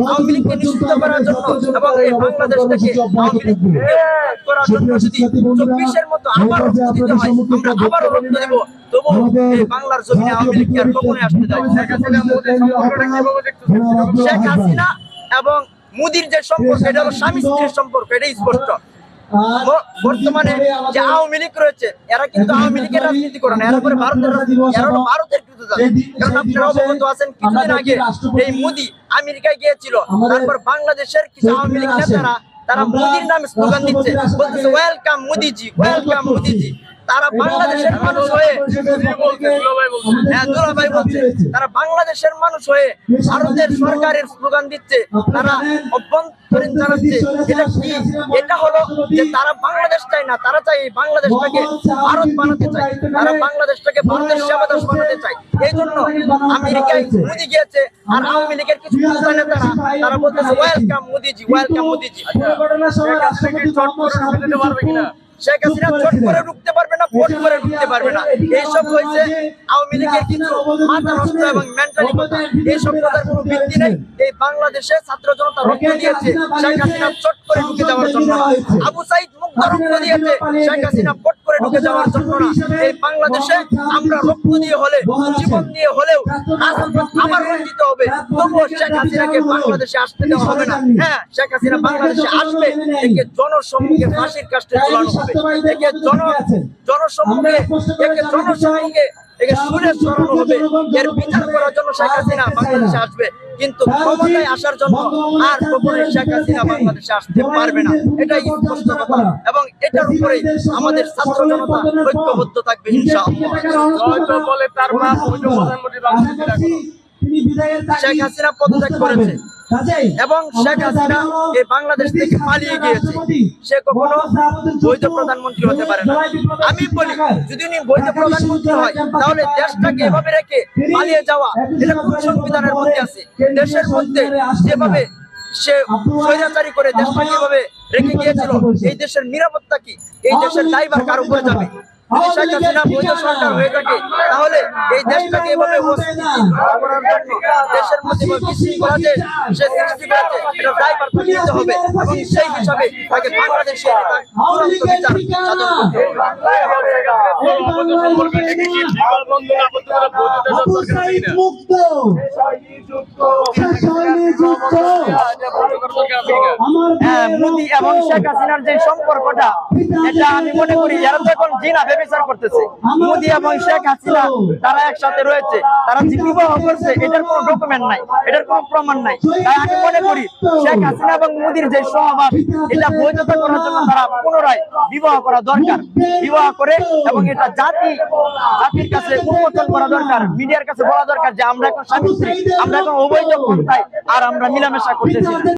আওয়ামী লীগকে নিষিদ্ধ করার জন্য এবং এই বাংলাদেশ আওয়ামী লীগকে করার জন্য যদি চব্বিশের মতো আবার রক্ত দিতে হয় আমরা আবারও রক্ত দেব। তবু এই বাংলার জমিনে আওয়ামী লীগকে আর কখনোই আসতে দেয় শেখ হাসিনা এবং মোদির যে সম্পর্ক এটা হলো স্বামী স্ত্রীর সম্পর্ক এটাই স্পষ্ট। বর্তমানে যে আওয়ামী লীগ রয়েছে এরা কিন্তু আওয়ামী লীগের রাজনীতি করে না। এরা করে ভারতের এরা হলো ভারতের কারণ আপনারা অবগত আছেন কিছুদিন আগে এই মোদি আমেরিকায় গিয়েছিল। তারপর বাংলাদেশের কিছু আওয়ামী লীগ নেতারা তারা মোদির নামে স্লোগান দিচ্ছে। বলতেছে ওয়েলকাম মোদিজি ওয়েলকাম মোদিজি। তারা বাংলাদেশের মানুষ হয়ে হ্যাঁ দুলাভাই বলছে। তারা বাংলাদেশের মানুষ হয়ে ভারতের সরকারের স্লোগান দিচ্ছে। তারা অভ্যন্তরীণ জানাচ্ছে এটা কি? এটা হলো যে তারা বাংলাদেশ চায় না তারা চায় এই বাংলাদেশটাকে ভারত বানাতে চায়। তারা বাংলাদেশটাকে ভারতের সেবাদাস বানাতে চায়। এই জন্য আমেরিকায় মোদি গিয়েছে আর আওয়ামী লীগের কিছু নেতারা তারা বলতেছে ওয়েলকাম মোদিজি ওয়েলকাম মোদিজি। শেখ হাসিনা চট করে ঢুকতে পারবে না ভোট করে ঢুকতে পারবে না। এইসব হয়েছে আওয়ামী লীগের কিছু মাথা নষ্ট এবং মেন্টালি কথা এইসব কথার কোনো ভিত্তি নেই। এই বাংলাদেশে ছাত্র জনতা রক্ত দিয়েছে। শেখ হাসিনা চট করে ঢুকে যাওয়ার জন্য। আবু সাইদ মুক্ত রক্ত দিয়েছে। শেখ হাসিনা পট করে ঢুকে যাওয়ার জন্য না। এই বাংলাদেশে আমরা রক্ত দিয়ে হলে জীবন দিয়ে হলেও আমার আবার রঞ্জিত হবে। তবুও শেখ হাসিনাকে বাংলাদেশে আসতে দেওয়া হবে না। হ্যাঁ শেখ হাসিনা বাংলাদেশে আসবে। একে জনসম্মুখে ফাঁসির কাস্টে চলানো হবে। একে জন জনসম্মুখে একে জনসম্মুখে একে সুরে সরানো হবে। এর বিচার করার জন্য শেখ হাসিনা বাংলাদেশে আসবে। কিন্তু ক্ষমতায় আসার জন্য আর কখনোই শেখ হাসিনা বাংলাদেশে আসতে পারবে না। এটাই স্পষ্ট কথা। এবং এটার উপরেই আমাদের ছাত্র জনতা ঐক্যবদ্ধ থাকবে ইনশাআল্লাহ। বলে তার মা প্রধানমন্ত্রী শেখ হাসিনা পদত্যাগ করেছে। এবং শেখ হাসিনা এই বাংলাদেশ থেকে পালিয়ে গিয়েছে। সে কখনো বৈধ প্রধানমন্ত্রী হতে পারে না। আমি বলি যদি উনি বৈধ প্রধানমন্ত্রী হয় তাহলে দেশটাকে এভাবে রেখে পালিয়ে যাওয়া এটা কোন সংবিধানের মধ্যে আছে দেশের মধ্যে যেভাবে সে স্বৈরাচারী করে দেশটাকে এভাবে রেখে গিয়েছিল এই দেশের নিরাপত্তা কি? এই দেশের দায়ভার কার উপরে যাবে? শেখ হাসিনা বৈধ সরকার হয়ে থাকে তাহলে এই দেশটাকে এভাবে অস্থিতি করার জন্য দেশের মধ্যে সে সৃষ্টি করেছে এটা নিতে হবে। এবং সেই হিসাবে তাকে বাংলাদেশে বিচার সাধন করতে হ্যাঁ মোদি এবং শেখ হাসিনার যে সম্পর্কটা এটা আমি মনে করি এরা তো এখন জিনা বেবিচার করতেছে। মোদি এবং শেখ হাসিনা, তারা একসাথে রয়েছে, তারা যে করছে, এটার কোনো ডকুমেন্ট নাই, এটার কোনো প্রমাণ নাই। তাই আমি মনে করি, শেখ হাসিনা এবং মোদির যে সহবাস, এটা বৈধতা করার জন্য তারা পুনরায় বিবাহ করা দরকার। বিবাহ করে এবং এটা জাতি, জাতির কাছে উন্মোচন করা দরকার, মিডিয়ার কাছে বলা দরকার যে আমরা এখন স্বামী আমরা এখন অবৈধ আর আমরা মিলামেশা করতেছি।